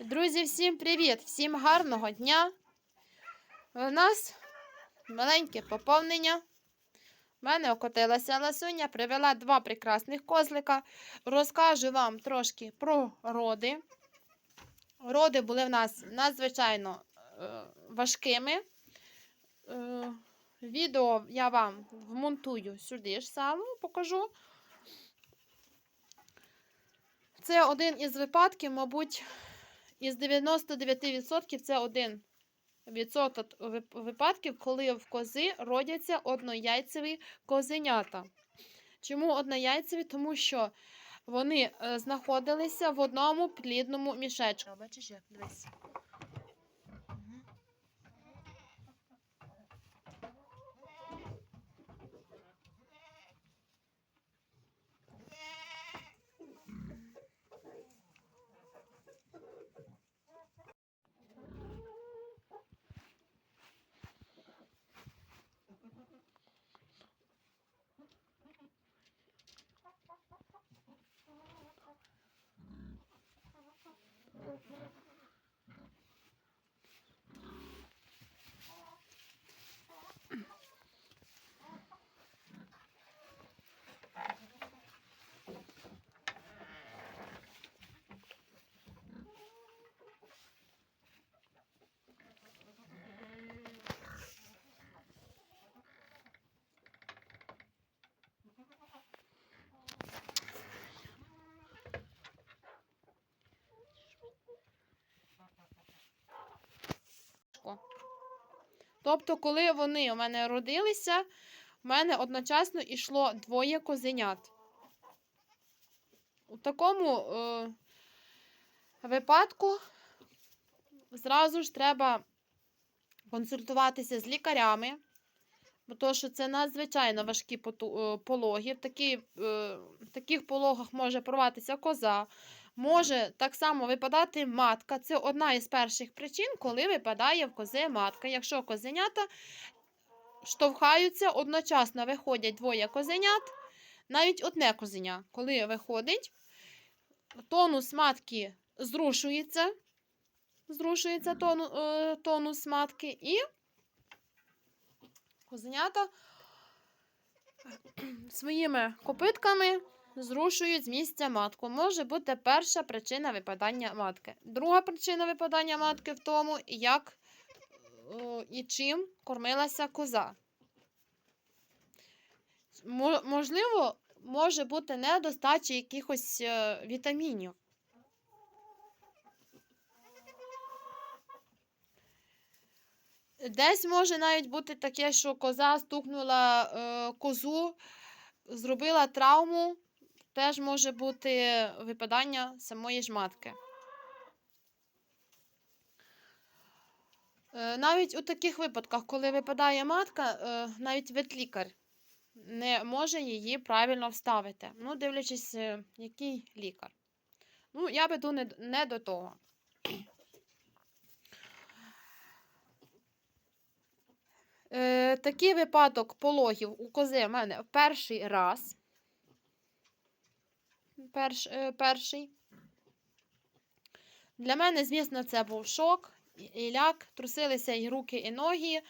Друзі, всім привіт! Всім гарного дня! У нас маленьке поповнення. У мене окотилася ласуня, привела два прекрасних козлика. Розкажу вам трошки про роди. Роди були в нас надзвичайно е, важкими. Е, відео я вам вмонтую сюди ж саме, покажу. Це один із випадків, мабуть, із 99% це один відсоток випадків, коли в кози родяться однояйцеві козенята. Чому однояйцеві? Тому що вони е, знаходилися в одному плідному мішечку. Бачиш, як дивись. Тобто, коли вони у мене родилися, у мене одночасно йшло двоє козенят. У такому е, випадку зразу ж треба консультуватися з лікарями, бо то, що це надзвичайно важкі е, пологи. В, такі, е, в таких пологах може порватися коза, може так само випадати матка. Це одна із перших причин, коли випадає в кози матка. Якщо козенята штовхаються, одночасно виходять двоє козенят, навіть одне козеня, коли виходить, тонус матки зрушується, зрушується тону, е, тонус матки, і козенята своїми копитками зрушують з місця матку. Може бути перша причина випадання матки. Друга причина випадання матки в тому, як е, і чим кормилася коза. Можливо, може бути недостача якихось е, вітамінів. Десь може навіть бути таке, що коза стукнула е, козу, зробила травму, теж може бути випадання самої ж матки. Е, Навіть у таких випадках, коли випадає матка, е, навіть ветлікар не може її правильно вставити. Ну, дивлячись, е, який лікар. Ну, я веду не, до того. Такий випадок пологів у кози в мене перший раз. Перш, е, перший. Для мене, звісно, це був шок і- ляк. Трусилися і руки, і ноги.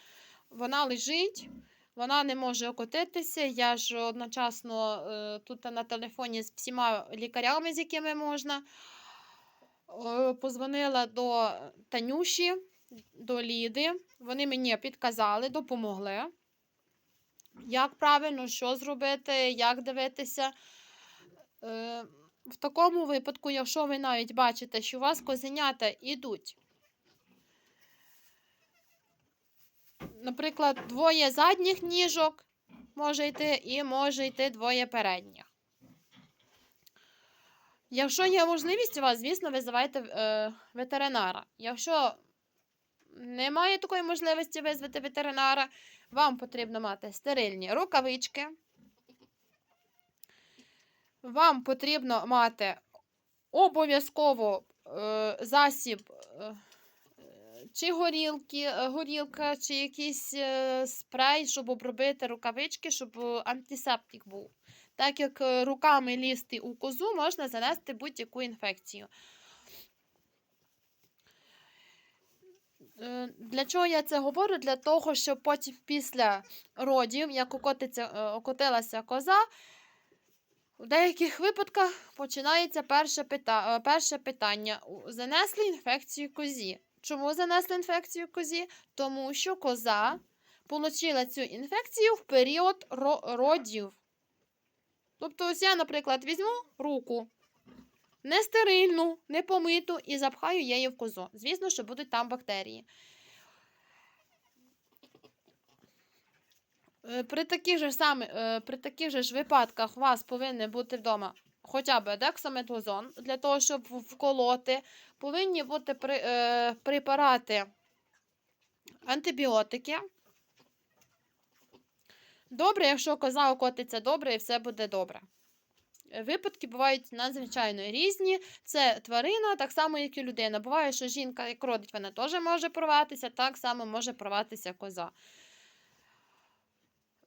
Вона лежить, вона не може окотитися. Я ж одночасно е, тут на телефоні з всіма лікарями, з якими можна. Позвонила до Танюші, до Ліди. Вони мені підказали, допомогли. Як правильно, що зробити, як дивитися. Е, В такому випадку, якщо ви навіть бачите, що у вас козенята йдуть, наприклад, двоє задніх ніжок може йти, і може йти двоє передніх. Якщо є можливість у вас, звісно, визивайте е, ветеринара. Якщо немає такої можливості визвати ветеринара, вам потрібно мати стерильні рукавички. Вам потрібно мати обов'язково е, засіб е, чи горілки, е, горілка, чи якийсь е, спрей, щоб обробити рукавички, щоб е, антисептик був. Так як е, руками лізти у козу можна занести будь-яку інфекцію. Е, Для чого я це говорю? Для того, щоб потім після родів, як окотиться, е, окотилася коза, в деяких випадках починається перше, пита... е, перше питання. Занесли інфекцію козі. Чому занесли інфекцію козі? Тому що коза отримала цю інфекцію в період ро- родів. Тобто, ось я, наприклад, візьму руку, не стерильну, не помиту і запхаю її в козу. Звісно, що будуть там бактерії. При таких же саме, е, при таких же ж випадках у вас повинен бути вдома хоча б дексаметазон для того, щоб вколоти. Повинні бути при, е, препарати антибіотики. Добре, якщо коза окотиться добре і все буде добре. Е, Випадки бувають надзвичайно різні. Це тварина, так само, як і людина. Буває, що жінка, як родить, вона теж може порватися, так само може порватися коза.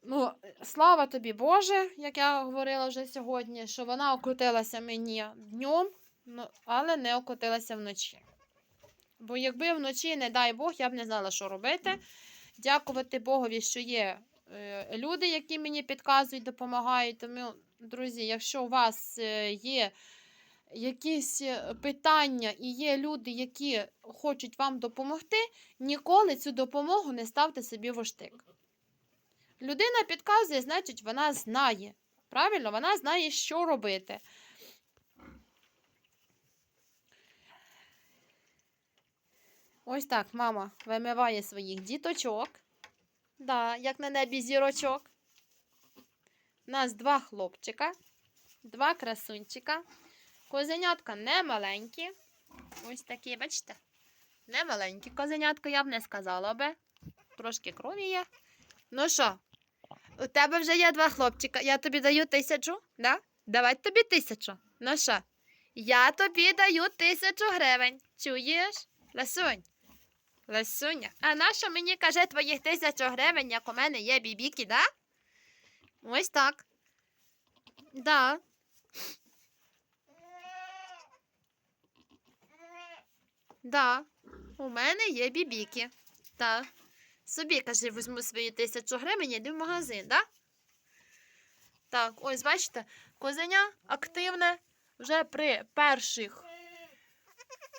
Ну, слава тобі, Боже, як я говорила вже сьогодні, що вона окотилася мені днем, ну, але не окотилася вночі. Бо якби вночі, не дай Бог, я б не знала, що робити. Дякувати Богові, що є е, люди, які мені підказують, допомагають. Тому, друзі, якщо у вас е, є якісь е, питання і є люди, які хочуть вам допомогти, ніколи цю допомогу не ставте собі в оштик. Людина підказує, значить, вона знає. Правильно, вона знає, що робити. Ось так мама вимиває своїх діточок. Да, як на небі зірочок. У нас два хлопчика, два красунчика. Козенятка не маленькі. Ось такі, бачите? Не маленькі козенятка, я б не сказала би. Трошки крові є. Ну що, у тебе вже є два хлопчика. Я тобі даю тисячу, да? Давай тобі тисячу. Ну що? Я тобі даю тисячу гривень. Чуєш? Ласунь. Ласуня. А нащо мені каже твоїх тисячу гривень, як у мене є бібіки, да? Ось так. Да. Да. У мене є бібіки. Так. Собі, каже, візьму свої тисячу гривень, йду в магазин, да? Так, ось бачите, козеня активне вже при перших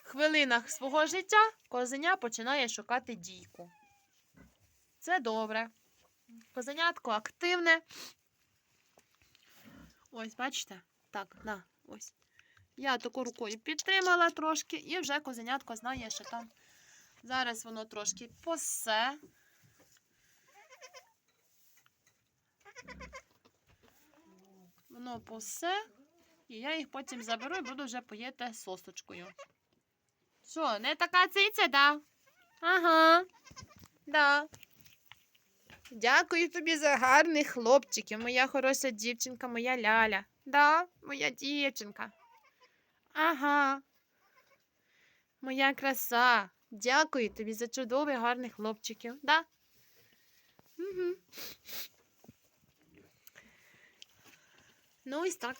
хвилинах свого життя козеня починає шукати дійку. Це добре. Козенятко активне. Ось, бачите? Так, на, ось. Я таку рукою підтримала трошки, і вже козенятко знає, що там зараз воно трошки посе. Воно посе, і я їх потім заберу і буду вже поїти сосочкою. Що, не така циця, да? Ага. Да. Дякую тобі за гарних хлопчиків, моя хороша дівчинка, моя ляля. Да, моя дівчинка. Ага. Моя краса. Дякую тобі за чудових гарних хлопчиків. Да? Угу. Ну, ось так.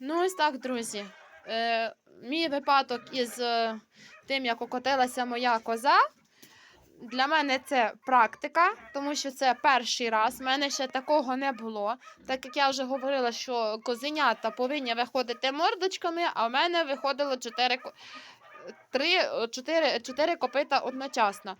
Ну, ось так, друзі. Е, мій випадок із е, тим, як окотилася моя коза. Для мене це практика, тому що це перший раз. У мене ще такого не було. Так як я вже говорила, що козенята повинні виходити мордочками, а в мене виходило 4, ко- три, 4, 4 копита одночасно.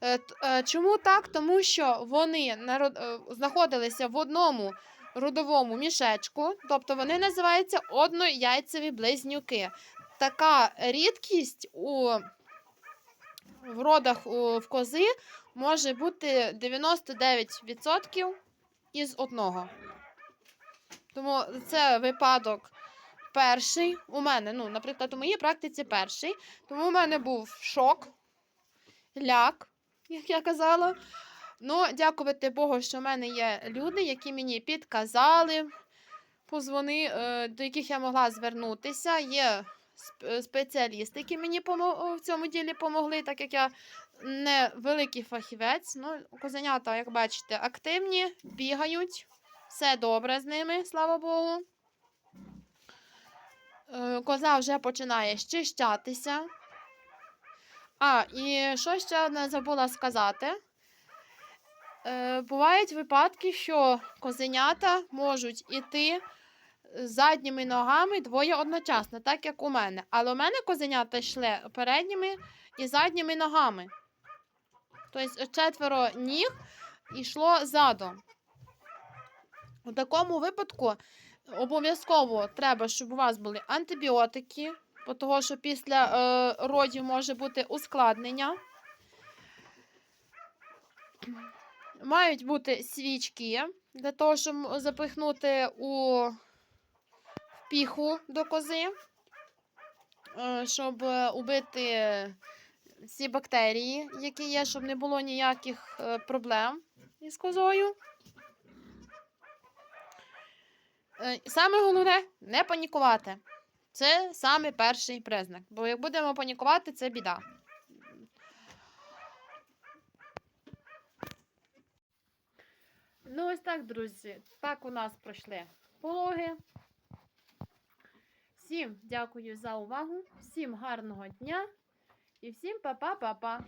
Е, е, Чому так? Тому що вони е, знаходилися в одному родовому мішечку, тобто вони називаються однояйцеві близнюки. Така рідкість у в родах в кози може бути 99% із одного. Тому це випадок перший у мене. Ну, наприклад, у моїй практиці перший. Тому у мене був шок, ляк, як я казала. Ну, дякувати Богу, що в мене є люди, які мені підказали, позвони, е, до яких я могла звернутися. Є спеціалісти, які мені в цьому ділі допомогли, так як я не великий фахівець. Ну, козенята, як бачите, активні, бігають. Все добре з ними, слава Богу. Е, е, коза вже починає щищатися. А, і що ще одне забула сказати. Е, бувають випадки, що козенята можуть іти задніми ногами двоє одночасно, так як у мене. Але у мене козенята йшли передніми і задніми ногами. Тобто четверо ніг йшло задом. У такому випадку обов'язково треба, щоб у вас були антибіотики, бо того, що після е, родів може бути ускладнення. Мають бути свічки для того, щоб запихнути у піху до кози, е, щоб е, убити всі бактерії, які є, щоб не було ніяких е, проблем із козою. Саме головне не панікувати. Це саме перший признак. Бо як будемо панікувати, це біда. Ну, ось так, друзі. Так у нас пройшли пологи. Всім дякую за увагу, всім гарного дня і всім па-па-па-па.